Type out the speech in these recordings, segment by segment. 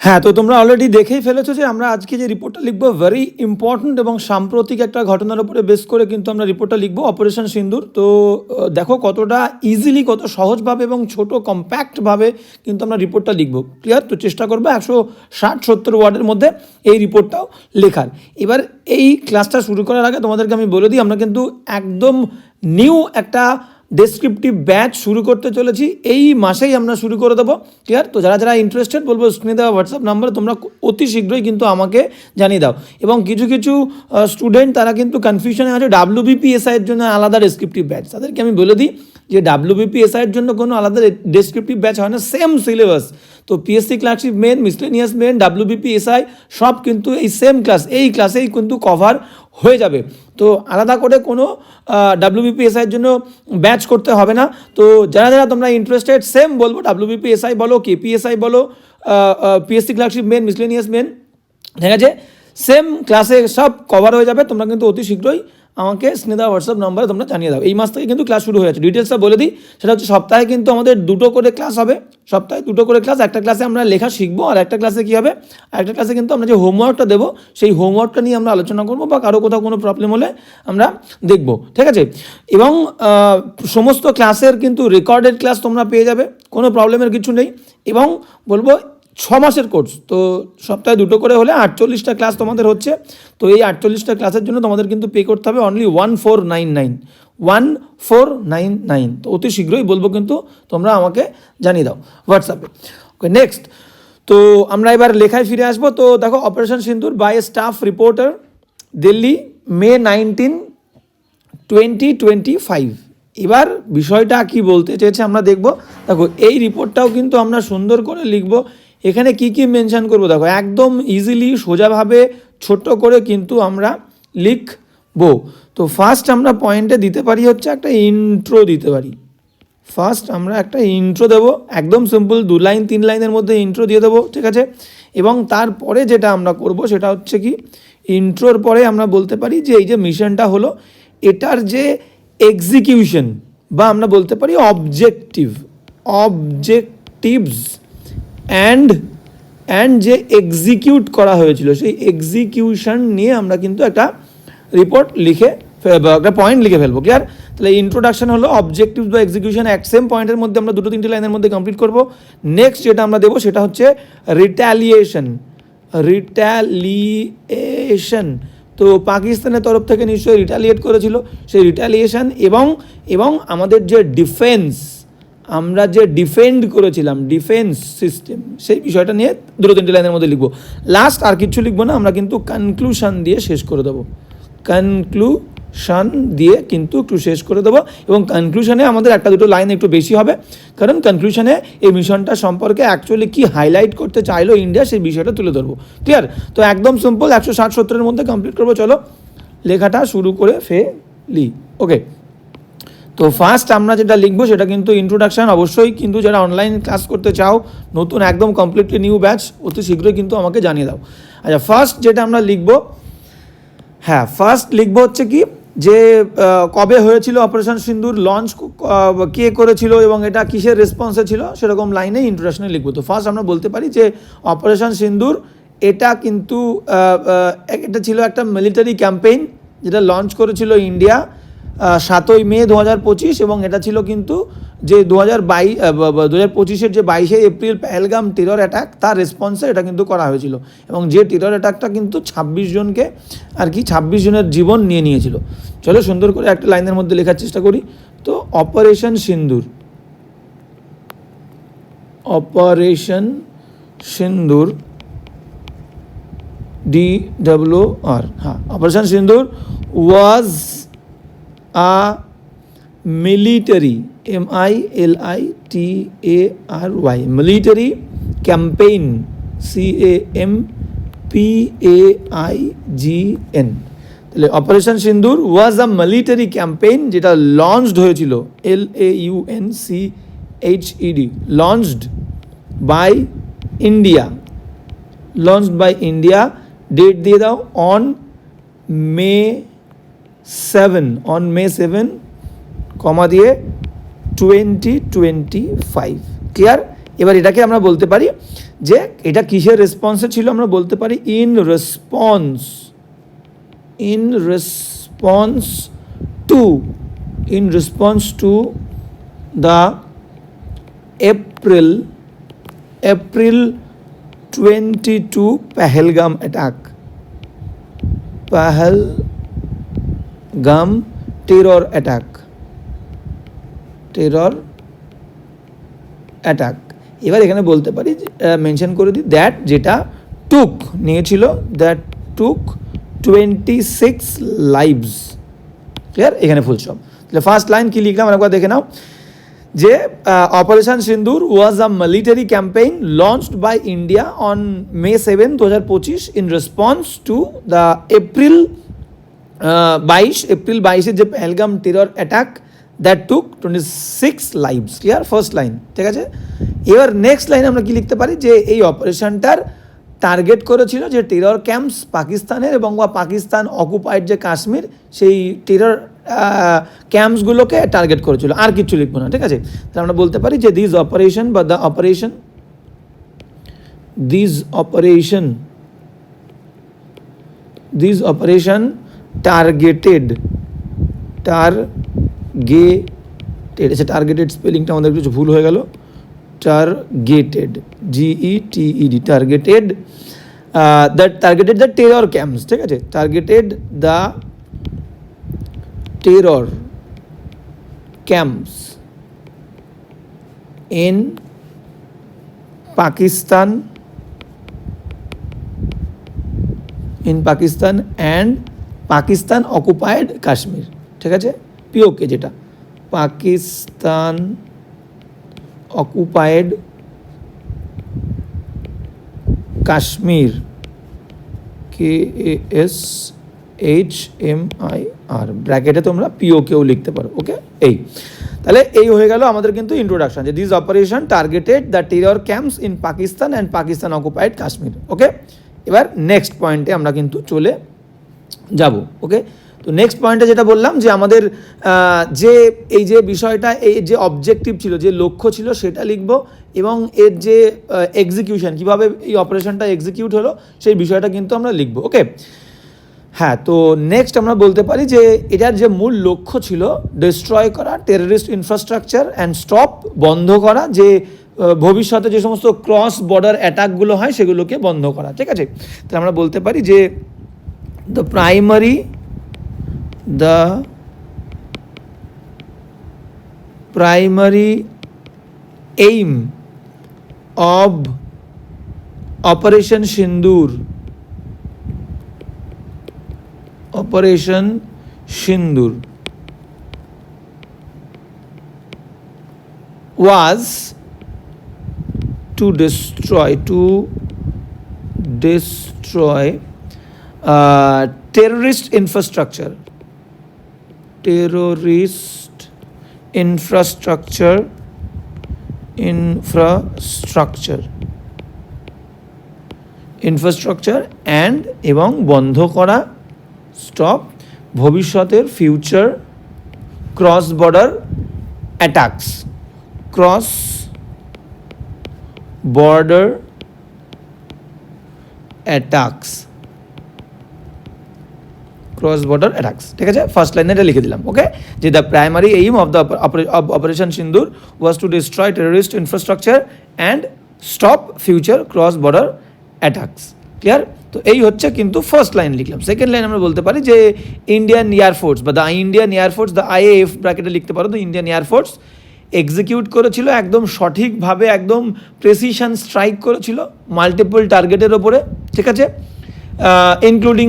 হ্যাঁ তো তোমরা অলরেডি দেখেই ফেলেছো যে আমরা আজকে যে রিপোর্টটা লিখব ভেরি ইম্পর্ট্যান্ট এবং সাম্প্রতিক একটা ঘটনার উপরে বেস করে কিন্তু আমরা রিপোর্টটা লিখব অপারেশন সিন্দুর তো দেখো কতটা ইজিলি কত সহজভাবে এবং ছোট কম্প্যাক্টভাবে কিন্তু আমরা রিপোর্টটা লিখব। ক্লিয়ার তো চেষ্টা করব একশো ষাট, সত্তর ওয়ার্ডের মধ্যে এই রিপোর্টটাও লেখার। এবার এই ক্লাসটা শুরু করার আগে তোমাদেরকে আমি বলে দিই, আমরা কিন্তু একদম নিউ একটা ডেসক্রিপটিভ ব্যাচ শুরু করতে চলেছি। এই মাসেই আমরা শুরু করে দেবো। ক্লিয়ার তো যারা যারা ইন্টারেস্টেড বলব স্ক্রিনে দেওয়া হোয়াটসঅ্যাপ নাম্বারে তোমরা অতি শীঘ্রই কিন্তু আমাকে জানিয়ে দাও। এবং কিছু কিছু স্টুডেন্ট তারা কিন্তু কনফিউশনে আছে। ডাব্লিউবিপিএসআই এর জন্য আলাদা ডেসক্রিপটিভ ব্যাচ তাদেরকে আমি বলে দিই যে ডাব্লিউবিপিএসআই এর জন্য কোনো আলাদা ডেসক্রিপটিভ ব্যাচ হয় না। সেম সিলেবাস তো PSC clerkship main miscellaneous main WBPSI সব কিন্তু এই সেম ক্লাস এই ক্লাসেই কিন্তু কভার হয়ে যাবে। তো আলাদা করে কোনো ডাব্লিউবিপিএসআই এর জন্য ব্যাচ করতে হবে না। তো যারা যারা তোমরা ইন্টারেস্টেড সেম বলব ডাব্লিউবিপিএসআই বলো কে কেপিএসআই বলো PSC clerkship main miscellaneous main ঠিক আছে সেম ক্লাসে সব কভার হয়ে যাবে, তোমরা কিন্তু অতি শীঘ্রই আমাকে স্নেদা হোয়াটসঅ্যাপ নাম্বারে তোমরা জানিয়ে দাও। এই মাস থেকে কিন্তু ক্লাস শুরু হয়ে যাচ্ছে। ডিটেলসটা বলে দিই। সেটা হচ্ছে সপ্তাহে কিন্তু আমাদের দুটো করে ক্লাস হবে। সপ্তাহে দুটো করে ক্লাস একটা ক্লাসে আমরা লেখা শিখব আর একটা ক্লাসে কী হবে? একটা ক্লাসে কিন্তু আমরা যে হোমওয়ার্কটা দেবো, সেই হোমওয়ার্কটা নিয়ে আমরা আলোচনা করব বা কারও কোথাও কোনো প্রবলেম হলে আমরা দেখব। ঠিক আছে? এবং সমস্ত ক্লাসের কিন্তু রেকর্ডেড ক্লাস তোমরা পেয়ে যাবে। কোনো প্রবলেমের কিছু নেই। এবং বলব ছ মাসের কোর্স তো সপ্তাহে দুটো করে হলে আটচল্লিশটা ক্লাস তোমাদের হচ্ছে। তো এই আটচল্লিশটা ক্লাসের জন্য তোমাদের কিন্তু পে করতে হবে only one four nine nine one four nine nine তো অতি শীঘ্রই বলব কিন্তু তোমরা আমাকে জানিয়ে দাও হোয়াটসঅ্যাপে ওকে নেক্সট তো আমরা এবার লেখায় ফিরে আসব। তো দেখো operation Sindoor by staff reporter Delhi May nineteen twenty twenty five এবার বিষয়টা কি বলতে চেয়েছে আমরা দেখব। দেখো, এই রিপোর্টটাও কিন্তু আমরা সুন্দর করে লিখব। এখানে কি কি মেনশান করব? দেখো, একদম ইজিলি সোজাভাবে ছোট করে কিন্তু আমরা লিখব। তো ফার্স্ট আমরা পয়েন্টে দিতে পারি হচ্ছে একটা ইন্ট্রো দিতে পারি। ফার্স্ট আমরা একটা ইন্ট্রো দেবো, একদম সিম্পল দু লাইন তিন লাইনের মধ্যে ইন্ট্রো দিয়ে দেবো, ঠিক আছে? এবং তারপরে যেটা আমরা করব সেটা হচ্ছে কি ইন্ট্রোর পরে আমরা বলতে পারি যে এই যে মিশনটা হলো, এটার যে এক্সিকিউশন বা আমরা বলতে পারি অবজেক্টিভ অবজেক্টিভস অ্যান্ড অ্যান্ড যে এক্সিকিউট করা হয়েছিল, সেই এক্সিকিউশন নিয়ে আমরা কিন্তু একটা রিপোর্ট লিখে একটা পয়েন্ট লিখে ফেলব ক্লিয়ার তাহলে ইন্ট্রোডাকশন হলো অবজেক্টিভ বা এক্সিকিউশন এক সেম পয়েন্টের মধ্যে আমরা দুটো তিনটে লাইনের মধ্যে কমপ্লিট করব। নেক্সট যেটা আমরা দেবো সেটা হচ্ছে রিট্যালিয়েশন রিট্যালিয়েশন তো পাকিস্তানের তরফ থেকে নিশ্চয়ই রিটালিয়েট করেছিল, সেই রিটালিয়েশন এবং এবং আমাদের যে ডিফেন্স আমরা যে ডিফেন্ড করেছিলাম ডিফেন্স সিস্টেম সেই বিষয়টা নিয়ে দুটো তিনটে লাইনের মধ্যে লিখব। লাস্ট আর কিছু লিখব না, আমরা কিন্তু কনক্লুশন দিয়ে শেষ করে দেবো। কনক্লুশন দিয়ে কিন্তু একটু শেষ করে দেবো এবং কনক্লুশনে আমাদের একটা দুটো লাইন একটু বেশি হবে। কারণ কনক্লুশনে এই মিশনটা সম্পর্কে অ্যাকচুয়ালি কি হাইলাইট করতে চাইলো ইন্ডিয়া সেই বিষয়টা তুলে ধরবো। ক্লিয়ার তো একদম সিম্পল একশো ষাট সত্তরের মধ্যে কমপ্লিট করব, চলো। লেখাটা শুরু করে ফেলি। ওকে তো ফার্স্ট আমরা যেটা লিখব সেটা কিন্তু ইন্ট্রোডাকশন অবশ্যই কিন্তু যারা অনলাইন ক্লাস করতে চাও, নতুন একদম কমপ্লিটলি নিউ ব্যাচ অতি শীঘ্রই কিন্তু আমাকে জানিয়ে দাও। আচ্ছা ফার্স্ট যেটা আমরা লিখব হ্যাঁ ফার্স্ট লিখব হচ্ছে কি, যে কবে হয়েছিল অপারেশন সিন্দুর লঞ্চ কে করেছিল এবং এটা কিসের রেসপন্সে ছিল, সেরকম লাইনে ইন্ট্রোডাকশনে লিখব। তো ফার্স্ট আমরা বলতে পারি যে অপারেশন সিন্দুর, এটা কিন্তু এটা ছিল একটা মিলিটারি ক্যাম্পেইন যেটা লঞ্চ করেছিল ইন্ডিয়া সাতই মে দু হাজার পঁচিশ এবং এটা ছিল কিন্তু যে দু হাজার বাই দু হাজার পঁচিশের যে বাইশে এপ্রিল পেহেলগাম টেরর অ্যাটাক তার রেসপন্সে এটা কিন্তু করা হয়েছিল। এবং যে টেরর অ্যাটাকটা কিন্তু ছাব্বিশ জনকে আর কি ছাব্বিশ জনের জীবন নিয়ে নিয়েছিল। চলো সুন্দর করে একটা লাইনের মধ্যে লেখার চেষ্টা করি। তো operation Sindoor. Operation Sindoor D W R হ্যাঁ operation Sindoor was a military M I L I T A R Y military campaign C A M P A I G N তাহলে operation Sindoor was a military campaign যেটা launched হয়েছিল, L A U N C H E D launched by India launched by India date দিয়ে দাও on May seven on May seven comma দিয়ে twenty twenty five clear এবার এটাকে আমরা বলতে পারি যে এটা কিসের রেসপন্সে ছিল আমরা বলতে পারি in response in response to in response to the April April twenty two Pahalgam attack Pahalgam terror attack terror attack এবার এখানে বলতে পারি মেনশন করে দিই দ্যাট যেটা টুক নিয়েছিল that took twenty six lives clear এখানে ফুল স্টপ তাহলে ফার্স্ট লাইন কি লিখলাম? একবার দেখে নাও। যে operation Sindoor was a military campaign launched by India on May seven দু হাজার পঁচিশ in response to the April বাইশ, এপ্রিল বাইশের যে Pahalgam terror attack that took twenty six lives clear first line ঠিক আছে? এবার নেক্সট লাইন আমরা কি লিখতে পারি? যে এই অপারেশনটার টার্গেট করেছিল যে টেরর ক্যাম্পস পাকিস্তানের এবং বা পাকিস্তান অকুপাইড যে কাশ্মীর, সেই টেরর ক্যাম্পসগুলোকে টার্গেট করেছিল। আর কিছু লিখব না, ঠিক আছে? তাহলে আমরা বলতে পারি যে দিস অপারেশন বা the operation this operation this operation targeted tar targeted আচ্ছা টার্গেটেড স্পেলিংটা আমাদের কিছু ভুল হয়ে গেল। Targeted G E T E D targeted that targeted the terror camps ঠিক আছে? Targeted the terror camps in Pakistan in Pakistan and Pakistan occupied Kashmir, ঠিক আছে? পিওকে যেটা। Pakistan occupied Kashmir K S H M I R ব্র্যাকেটে তোমরা পিওকেও লিখতে পারো, ওকে? এই। তাহলে এই হয়ে গেল আমাদের কিন্তু ইন্ট্রোডাকশন যে this operation targeted the terror camps in Pakistan and Pakistan occupied Kashmir, okay? এবার নেক্সট পয়েন্টে আমরা কিন্তু চলে যাব ওকে তো নেক্সট পয়েন্টে যেটা বললাম যে আমাদের যে এই যে বিষয়টা, এই যে অবজেক্টিভ ছিল, যে লক্ষ্য ছিল, সেটা লিখব এবং এর যে এক্সিকিউশন কীভাবে এই অপারেশনটা এক্সিকিউট হলো, সেই বিষয়টা কিন্তু আমরা লিখব ওকে হ্যাঁ তো নেক্সট আমরা বলতে পারি যে এটার যে মূল লক্ষ্য ছিল ডিস্ট্রয় করা টেররিস্ট ইনফ্রাস্ট্রাকচার অ্যান্ড স্টপ বন্ধ করা, যে ভবিষ্যতে যে সমস্ত ক্রস বর্ডার অ্যাটাকগুলো হয়, সেগুলোকে বন্ধ করা, ঠিক আছে? তাহলে আমরা বলতে পারি যে the primary the primary aim of operation sindoor operation sindoor was to destroy to destroy uh, terrorist infrastructure terrorist infrastructure infrastructure infrastructure and এবং বন্ধ করা স্টপ ভবিষ্যতের future cross border attacks cross border attacks cross border attacks ঠিক আছে? First লাইনে এটা লিখে দিলাম ওকে যে the primary aim of the operation Sindoor was to destroy terrorist infrastructure and stop future cross border attacks clear তো এই হচ্ছে কিন্তু ফার্স্ট লাইন লিখলাম। সেকেন্ড লাইন আমরা বলতে পারি যে ইন্ডিয়ান এয়ারফোর্স বা the Indian air force the IAF ব্র্যাকেটে লিখতে পারো দ্য ইন্ডিয়ান এয়ারফোর্স এক্সিকিউট করেছিল, একদম সঠিকভাবে, একদম প্রেসিশন স্ট্রাইক করেছিল মাল্টিপল টার্গেটের ওপরে, ঠিক আছে? ইনক্লুডিং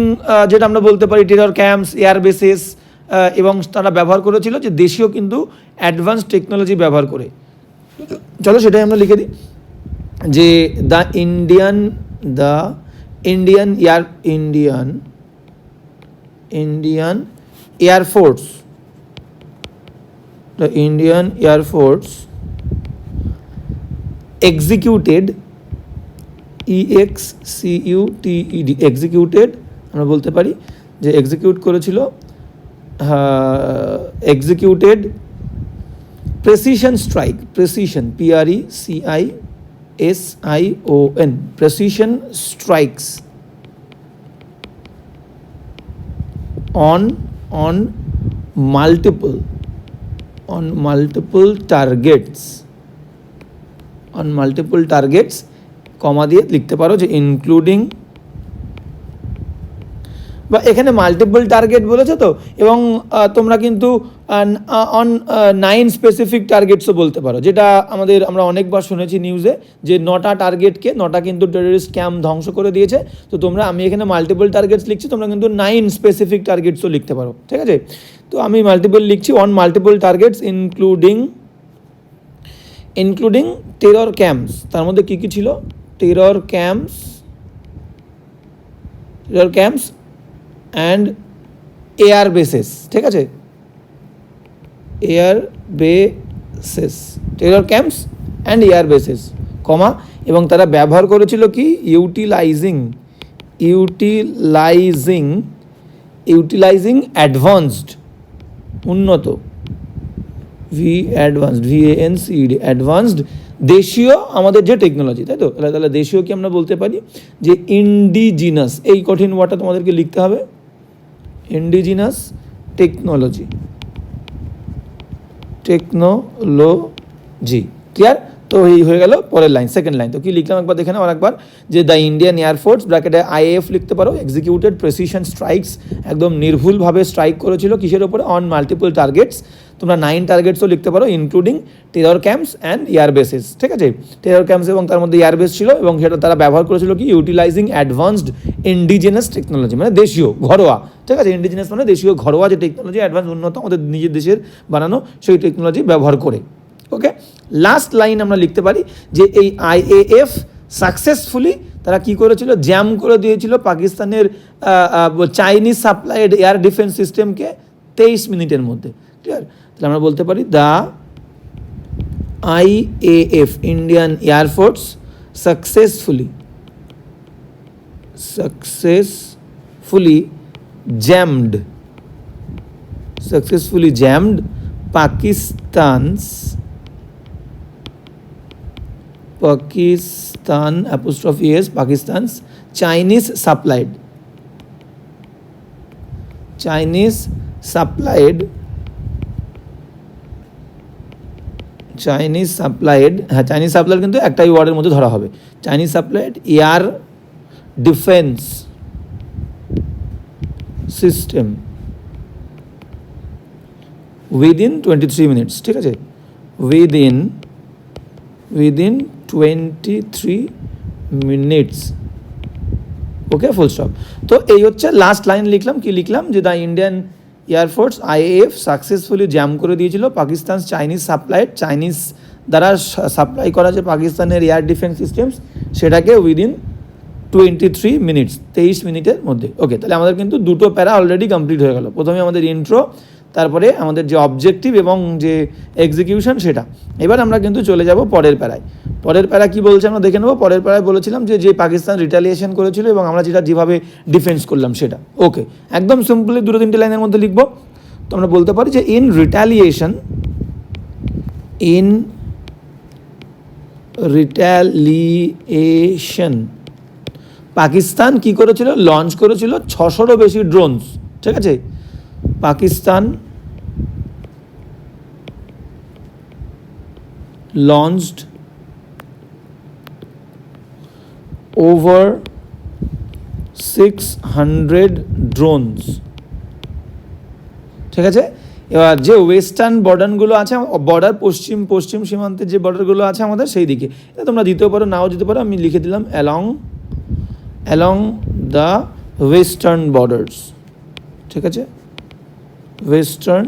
যেটা আমরা বলতে পারি টেরর ক্যাম্পস এয়ার বেসেস এবং তারা ব্যবহার করেছিল যে দেশীয় কিন্তু অ্যাডভান্স টেকনোলজি ব্যবহার করে। চলো সেটাই আমরা লিখে দিই। যে the Indian the Indian air Indian Indian air force the Indian air force executed E X C U T E D executed আমরা বলতে পারি যে এক্সিকিউট করেছিল executed precision strike precision P R E C I S I O N precision strikes on on multiple on multiple targets, on multiple targets comma দিয়ে লিখতে পারো যে including বা এখানে মাল্টিপল টার্গেট বলেছে তো, এবং তোমরা কিন্তু অন নাইন স্পেসিফিক টার্গেটসও বলতে পারো, যেটা আমাদের, আমরা অনেকবার শুনেছি নিউজে যে নটা টার্গেটকে নটা কিন্তু টেররিস্ট ক্যাম্প ধ্বংস করে দিয়েছে, তো তোমরা, আমি এখানে মাল্টিপল টার্গেটস লিখছি, তোমরা কিন্তু নাইন স্পেসিফিক টার্গেটসও লিখতে পারো, ঠিক আছে? তো আমি মাল্টিপল লিখছি on multiple targets including including terror camps তার মধ্যে কী কী ছিল? Terror camps terror camps and air bases ঠিক আছে? Air bases terror camps and air bases comma. এবং তারা ব্যবহার করেছিল কি? ইউটিলাইজিং ইউটিলাইজিং ইউটিলাইজিং অ্যাডভান্সড উন্নত। V advanced V A N C advanced দেশীয় আমাদের যে টেকনোলজি তাই তো? তাহলে তাহলে দেশীয় কি আমরা বলতে পারি? যে ইন্ডিজিনাস এই কঠিন ওয়ার্ডটা তোমাদেরকে লিখতে হবে। ইন্ডিজিনাস টেকনোলজি টেকনোলজি ক্লিয়ার তো এই হয়ে গেল পরের লাইন সেকেন্ড লাইন তো কি লিখলাম একবার দেখে নাও, আরেকবার। যে দ্য ইন্ডিয়ান এয়ারফোর্স ব্র্যাকেটে আইএএফ লিখতে পারো। এক্সিকিউটেড প্রেসিশন স্ট্রাইকস একদম নির্ভুলভাবে স্ট্রাইক করেছিল কিসের ওপরে অন মাল্টিপল টার্গেটস তোমরা নাইন টার্গেটসও লিখতে পারো including terror camps and air bases ঠিক আছে? টেরর ক্যাম্পস এবং তার মধ্যে এয়ার বেস ছিল এবং সেটা তারা ব্যবহার করেছিল কি? ইউটিলাইজিং অ্যাডভান্সড ইন্ডিজিনাস টেকনোলজি মানে দেশীয়, ঘরোয়া, ঠিক আছে? ইন্ডিজিনাস মানে দেশীয়, ঘরোয়া যে টেকনোলজি অ্যাডভান্স উন্নত আমাদের নিজের দেশের বানানো সেই টেকনোলজি ব্যবহার করে ওকে লাস্ট লাইন আমরা লিখতে পারি যে এই আইএএফ সাকসেসফুলি তারা কি করেছিল? জ্যাম করে দিয়েছিল পাকিস্তানের চাইনিজ সাপ্লাইড এয়ার ডিফেন্স সিস্টেমকে তেইশ মিনিটের মধ্যে ক্লিয়ার তাহলে আমরা বলতে পারি the IAF Indian air force successfully jammed successfully jammed Pakistan's Pakistan apostrophe s Pakistan's Chinese supplied Chinese supplied Chinese supplied হ্যাঁ চাইনিজ সাপ্লাইড কিন্তু একটাই ওয়ার্ডের মধ্যে ধরা হবে। Chinese supplied air defence system within twenty three minutes ঠিক আছে? Within within twenty three minutes okay full stop তো এই হচ্ছে লাস্ট লাইন লিখলাম, কি লিখলাম? যে the Indian air force IAF successfully jam করে দিয়েছিল। পাকিস্তান চাইনিজ সাপ্লাইড চাইনিজ দ্বারা সাপ্লাই করা যে পাকিস্তানের এয়ার ডিফেন্স সিস্টেমস সেটাকে উইদিন টোয়েন্টি থ্রি মিনিটস তেইশ মিনিটের মধ্যে। ওকে তাহলে আমাদের কিন্তু দুটো প্যারা অলরেডি কমপ্লিট হয়ে গেল। প্রথমে আমাদের ইন্ট্রো তারপরে আমাদের যে অবজেক্টিভ এবং যে এক্সিকিউশন সেটা। এবার আমরা কিন্তু চলে যাব পরের প্যারায়। পরের প্যারা কি বলছে আমরা দেখে নেব। পরের প্যারায় বলেছিলাম যে যে পাকিস্তান রিটালিয়েশন করেছিল এবং আমরা যেটা যেভাবে ডিফেন্স করলাম সেটা। ওকে একদম সিম্পলি দুটো তিনটে লাইনের মধ্যে লিখব। তো আমরা বলতে পারি যে in retaliation in retaliation Pakistan কি করেছিল? লঞ্চ করেছিল ছশোরও বেশি ড্রোনস ঠিক আছে? Pakistan launched six hundred drones ঠিক আছে? এবার যে ওয়েস্টার্ন বর্ডারগুলো আছে বর্ডার পশ্চিম পশ্চিম সীমান্তের যে বর্ডারগুলো আছে আমাদের, সেই দিকে। এটা তোমরা দিতেও পারো, নাও দিতে পারো, আমি লিখে দিলাম along along the western borders ঠিক আছে? ওয়েস্টার্ন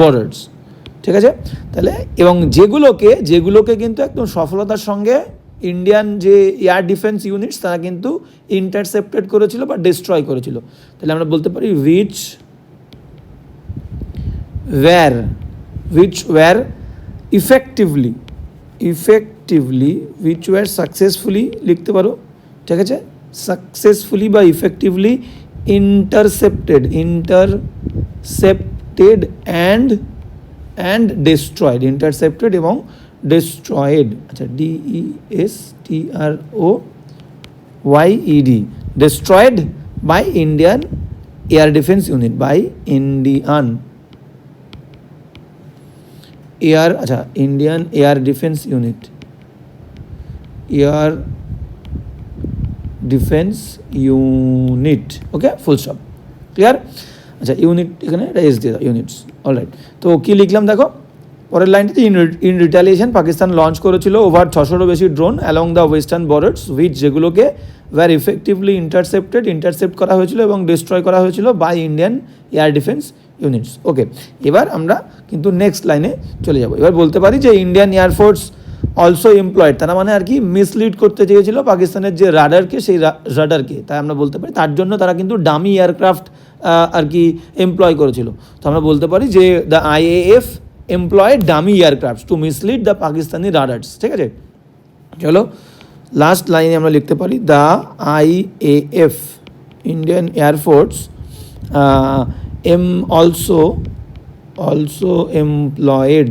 বর্ডার্স ঠিক আছে? তাহলে এবং যেগুলোকে যেগুলোকে কিন্তু একদম সফলতার সঙ্গে ইন্ডিয়ান যে এয়ার ডিফেন্স ইউনিটস তারা কিন্তু ইন্টারসেপ্টেড করেছিল বা ডিস্ট্রয় করেছিল। তাহলে আমরা বলতে পারি which were which were effectively effectively which were successfully লিখতে পারো? ঠিক আছে? সাকসেসফুলি বা effectively intercepted intercepted and and destroyed intercepted এবং destroyed আচ্ছা D E S T R O Y E D destroyed by Indian Air Defense Unit by Indian Air আচ্ছা Indian Air Defense Unit Air defence unit okay full stop clear আচ্ছা unit এখানে এটা S দিয়ে units alright তো কী লিখলাম দেখো? পরের লাইনটিতে in in retaliation Pakistan launch করেছিল ওভার ছশোরও বেশি drone along the western borders with যেগুলোকে ওয়ার ইফেক্টিভলি ইন্টারসেপ্টেড ইন্টারসেপ্ট করা হয়েছিল এবং ডিস্ট্রয় করা হয়েছিল by Indian air defence units okay এবার আমরা কিন্তু নেক্সট লাইনে চলে যাব। এবার বলতে পারি যে ইন্ডিয়ান এয়ারফোর্স অলসো এমপ্লয়েড তারা মানে আর কি মিসলিড করতে চেয়েছিল পাকিস্তানের যে রাডারকে, সেই রাডারকে। তাই আমরা বলতে পারি তার জন্য তারা কিন্তু ডামি এয়ারক্রাফট আর কি এমপ্লয় করেছিল। তো আমরা বলতে পারি যে the IAF employed dummy aircraft to mislead the Pakistani radars ঠিক আছে? চলো লাস্ট লাইনে আমরা লিখতে পারি the IAF Indian air force M also also employed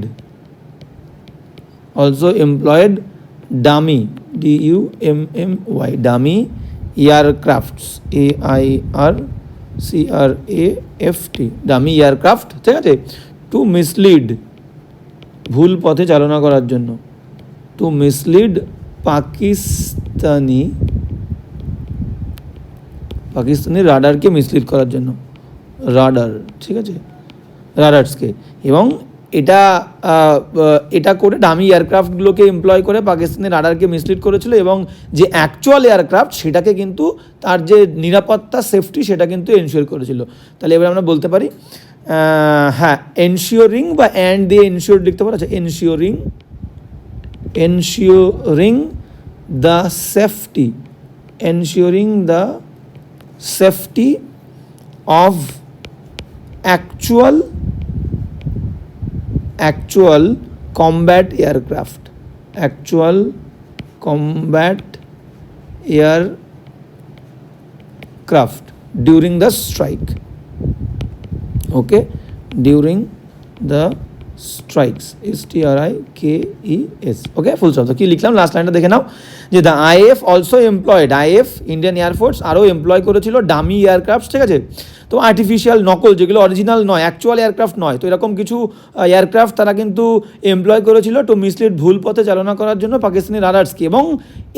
also employed dummy D U M M Y dummy aircrafts A I r c R A aircraft, ঠিক আছে? To mislead ভুল পথে চালনা করার জন্য। টু মিসলিড পাকিস্তানি পাকিস্তানি রাডারকে মিসলিড করার জন্য। রাডার, ঠিক আছে? রাডার্সকে। এবং এটা এটা করে ডামি এয়ারক্রাফটগুলোকে এমপ্লয় করে পাকিস্তানের রাডারকে মিসলিড করেছিল এবং যে অ্যাকচুয়াল এয়ারক্রাফট সেটাকে কিন্তু তার যে নিরাপত্তা সেফটি সেটা কিন্তু এনশিওর করেছিল। তাহলে এবার আমরা বলতে পারি হ্যাঁ এনশিওরিং বা অ্যান্ড দিয়ে এনশিওর লিখতে পারো আচ্ছা ensuring ensuring the safety ensuring the safety of actual actual combat aircraft actual combat aircraft during the strike okay during the strikes S T R I K E S okay full শব্দ কি লিখলাম? Last লাইনটা দেখে নাও। যে the IAF also employed I F Indian air force আরও employ করেছিল dummy aircraft ঠিক আছে? তো আর্টিফিশিয়াল নকল যেগুলো অরিজিনাল নয় অ্যাকচুয়াল এয়ারক্রাফট নয়, তো এরকম কিছু এয়ারক্রাফট তারা কিন্তু এমপ্লয় করেছিল টু মিসলিড ভুল পথে চালনা করার জন্য পাকিস্তানি রাডার্সকে এবং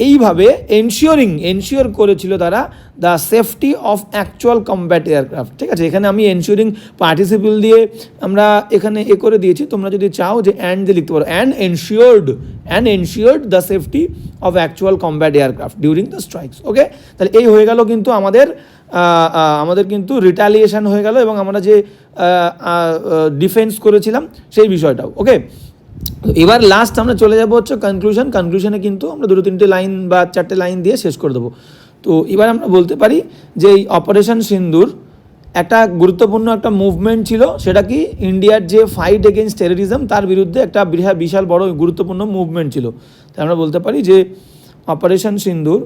এইভাবে এনশিওরিং এনশিওর করেছিল তারা the safety of actual combat aircraft ঠিক আছে, এখানে আমি এনশিওরিং পার্টিসিপল দিয়ে আমরা এখানে এ করে দিয়েছি। তোমরা যদি চাও যে অ্যান্ড দিয়ে লিখতে পারো। And ensured and ensured the safety of actual combat aircraft during the strikes okay তাহলে এই হয়ে গেল কিন্তু আমাদের আমাদের কিন্তু রিটালিয়েশন হয়ে গেল এবং আমরা যে ডিফেন্স করেছিলাম সেই বিষয়টাও ওকে এবার লাস্ট আমরা চলে যাব হচ্ছে কনক্লুশন কনক্লুশনে কিন্তু আমরা দুটো তিনটে লাইন বা চারটে লাইন দিয়ে শেষ করে দেবো। তো এবার আমরা বলতে পারি যে এই অপারেশন সিন্দুর একটা গুরুত্বপূর্ণ একটা মুভমেন্ট ছিল, সেটা কি ইন্ডিয়ার যে ফাইট এগেনস্ট টেরোরিজম তার বিরুদ্ধে একটা বিশাল বড় গুরুত্বপূর্ণ মুভমেন্ট ছিল। তাই আমরা বলতে পারি যে operation Sindoor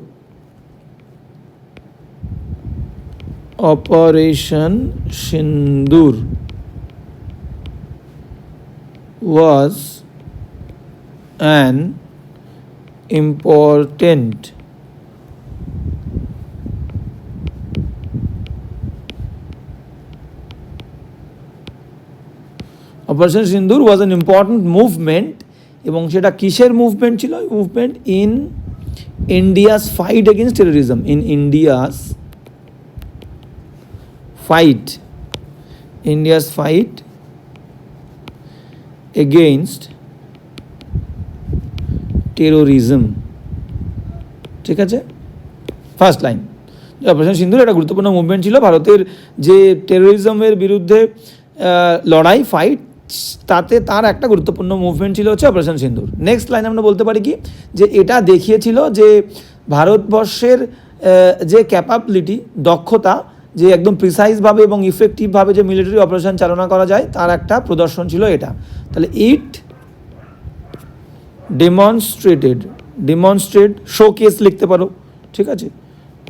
operation Sindoor was an important operation Sindoor was an important movement এবং সেটা কিসের মুভমেন্ট ছিল? Movement in India's fight against terrorism in India's fight India's fight against terrorism ঠিক আছে? ফার্স্ট লাইন অপারেশন সিন্ধুর একটা গুরুত্বপূর্ণ মুভমেন্ট ছিল ভারতের যে টেরোরিজমের বিরুদ্ধে লড়াই ফাইট তাতে তার একটা গুরুত্বপূর্ণ মুভমেন্ট ছিল হচ্ছে অপারেশন সিন্ধুর নেক্সট লাইন আমরা বলতে পারি কি? যে এটা দেখিয়েছিল যে ভারতবর্ষের যে ক্যাপাবিলিটি দক্ষতা যে একদম প্রিসাইজভাবে এবং ইফেক্টিভভাবে যে মিলিটারি অপারেশন চালনা করা যায়, তার একটা প্রদর্শন ছিল এটা। তাহলে it demonstrated demonstrate showcase লিখতে পারো, ঠিক আছে?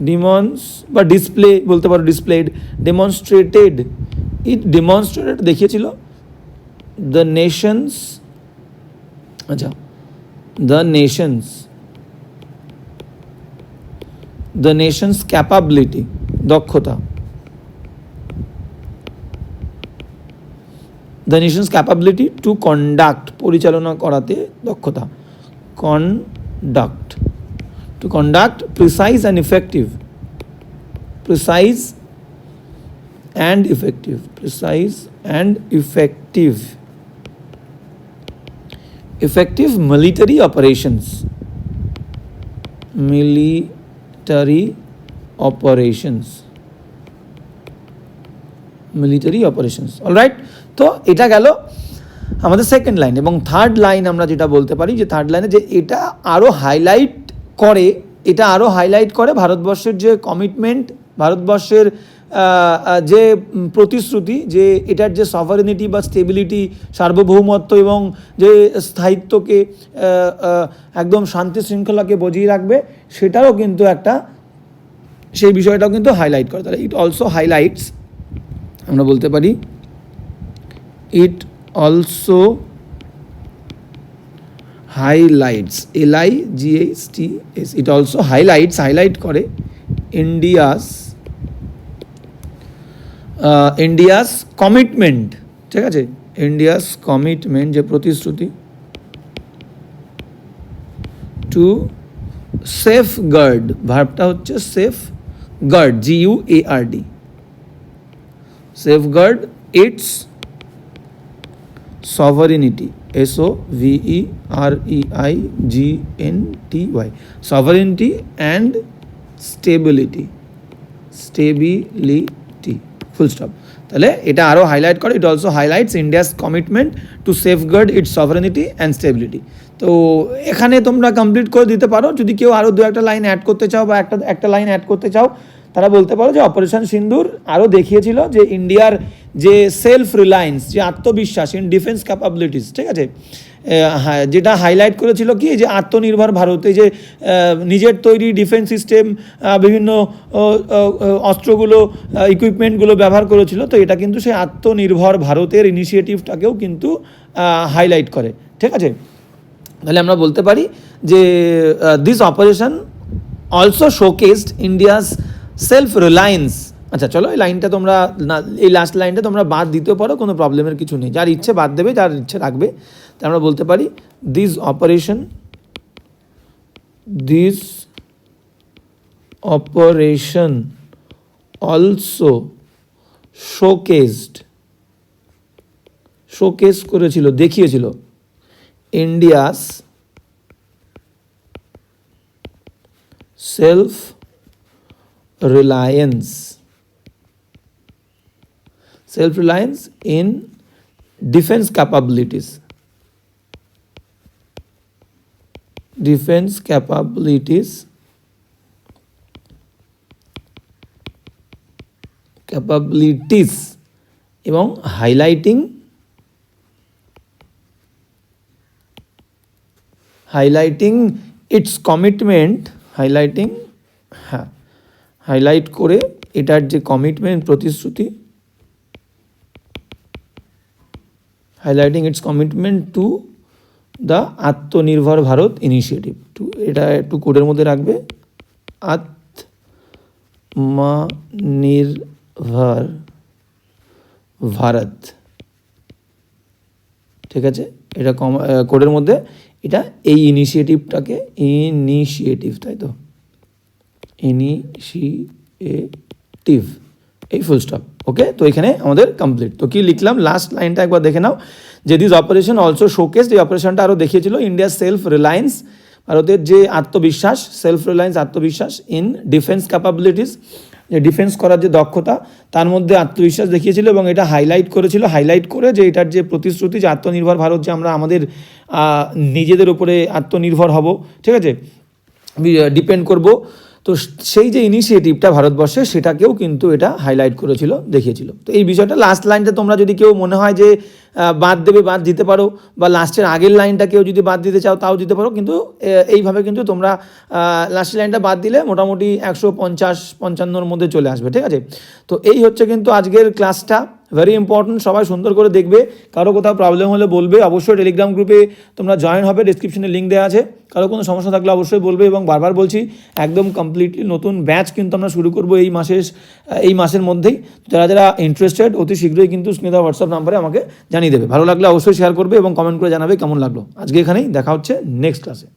ডিমনস বা ডিসপ্লে বলতে পারো ডিসপ্লেড ডেমনস্ট্রেটেড ইট ডেমনস্ট্রেটেড দেখিয়েছিল দ্য নেশনস আচ্ছা the nations the nation's capability দক্ষতা। The nation's capability to conduct পরিচালনা করাতে দক্ষতা। Conduct to conduct precise and effective precise and effective precise and effective effective military operations military operations military operations alright তো এটা গেল আমাদের second line এবং third line আমরা যেটা বলতে পারি যে থার্ড লাইনে যে এটা আরও হাইলাইট করে, এটা আরও হাইলাইট করে ভারতবর্ষের যে কমিটমেন্ট ভারতবর্ষের যে প্রতিশ্রুতি, যে এটার যে সভারেনিটি বা স্টেবিলিটি সার্বভৌমত্ব এবং যে স্থায়িত্বকে একদম শান্তি শৃঙ্খলাকে বজিয়ে রাখবে, সেটারও কিন্তু একটা, সেই বিষয়টাও কিন্তু হাইলাইট করে। তাহলে ইট অলসো হাইলাইটস আমরা বলতে পারি it also highlights L I G H T S it also highlights highlight করে ইন্ডিয়াস ইন্ডিয়াস কমিটমেন্ট ঠিক আছে? ইন্ডিয়াস কমিটমেন্ট যে প্রতিশ্রুতি টু সেফ গার্ড ভার্বটা হচ্ছে safeguard G U A R D safeguard its sovereignty O V E R E I G N T Y, sovereignty and stability stability, full stop. তাহলে এটা আরও highlight করে it also highlights India's commitment to safeguard its sovereignty and stability তো এখানে তোমরা complete করে দিতে পারো, যদি কেউ আরও দু একটা লাইন অ্যাড করতে চাও বা একটা একটা লাইন অ্যাড করতে চাও, তারা বলতে পারো যে অপারেশন সিন্দুর আরও দেখিয়েছিল যে ইন্ডিয়ার যে সেলফ রিলায়েন্স যে আত্মবিশ্বাস ইন ডিফেন্স ক্যাপাবিলিটিস ঠিক আছে? হ্যাঁ, যেটা হাইলাইট করেছিল কি? যে আত্মনির্ভর ভারতে যে নিজের তৈরি ডিফেন্স সিস্টেম বিভিন্ন অস্ত্রগুলো ইকুইপমেন্টগুলো ব্যবহার করেছিল তো এটা কিন্তু সেই আত্মনির্ভর ভারতের ইনিশিয়েটিভটাকেও কিন্তু হাইলাইট করে ঠিক আছে? তাহলে আমরা বলতে পারি যে this operation also showcased India's self reliance আচ্ছা চলো, এই লাইনটা তোমরা না, এই লাস্ট লাইনটা তোমরা বাদ দিতেও পারো, কোনো প্রবলেমের কিছু নেই। যার ইচ্ছে বাদ দেবে, যার ইচ্ছে রাখবে, তা আমরা বলতে পারি this operation this operation also showcased showcase করেছিল, দেখিয়েছিল India's self reliance self reliance in defence capabilities defence capabilities capabilities এবং highlighting highlighting its commitment highlighting হ্যাঁ হাইলাইট করে এটার যে কমিটমেন্ট প্রতিশ্রুতি highlighting its commitment to the Atmanirbhar Bharat initiative two এটা একটু কোডের মধ্যে রাখবে। আত্মনির্ভর ভারত ঠিক আছে? এটা কম কোডের মধ্যে। এটা এই ইনিশিয়েটিভটাকে ইনিশিয়েটিভ তাই তো? ইনিশিয়েটিভ এই ফুল স্টপ ওকে তো এখানে আমাদের কমপ্লিট তো কি লিখলাম? লাস্ট লাইনটা একবার দেখে নাও। যে দিস অপারেশন অলসো শোকেস এই অপারেশনটা আরও দেখিয়েছিল ইন্ডিয়ার সেলফ রিলায়েন্স ভারতের যে আত্মবিশ্বাস সেলফ রিলায়েন্স আত্মবিশ্বাস ইন ডিফেন্স ক্যাপাবিলিটিস যে ডিফেন্স করার যে দক্ষতা, তার মধ্যে আত্মবিশ্বাস দেখিয়েছিল এবং এটা হাইলাইট করেছিল। হাইলাইট করে যে এটার যে প্রতিশ্রুতি, যে আত্মনির্ভর ভারত, যে আমরা আমাদের নিজেদের উপরে আত্মনির্ভর হব, ঠিক আছে? ডিপেন্ড করব। তো সেই যে ইনিশিয়েটিভটা ভারতবর্ষে, সেটাকেও কিন্তু এটা হাইলাইট করেছিল, দেখিয়েছিল। তো এই বিষয়টা লাস্ট লাইনটা তোমরা যদি কেউ মনে হয় যে বাদ দেবে, বাদ দিতে পারো, বা লাস্টের আগের লাইনটা কেউ যদি বাদ দিতে চাও, তাও দিতে পারো। কিন্তু এইভাবে কিন্তু তোমরা লাস্টের লাইনটা বাদ দিলে মোটামুটি একশো পঞ্চাশ, পঞ্চান্নর মধ্যে চলে আসবে, ঠিক আছে? তো এই হচ্ছে কিন্তু আজকের ক্লাসটা ভেরি ইম্পর্টেন্ট সবাই সুন্দর করে দেখবে। কারও কোথাও প্রবলেম হলে বলবে, অবশ্যই টেলিগ্রাম গ্রুপে তোমরা জয়েন হবে ডিসক্রিপশনে লিঙ্ক দেওয়া আছে। কারও কোনো সমস্যা থাকলে অবশ্যই বলবে এবং বারবার বলছি, একদম কমপ্লিটলি নতুন ব্যাচ কিন্তু আমরা শুরু করব এই মাসের এই মাসের মধ্যেই। যারা যারা ইন্টারেস্টেড অতি শীঘ্রই কিন্তু স্মিতা হোয়াটসঅ্যাপ নাম্বারে আমাকে জানিয়ে দেবে। ভালো লাগলে অবশ্যই শেয়ার করবে এবং কমেন্ট করে জানাবে কেমন লাগল। আজকে এখানেই, দেখা হচ্ছে নেক্সট ক্লাসে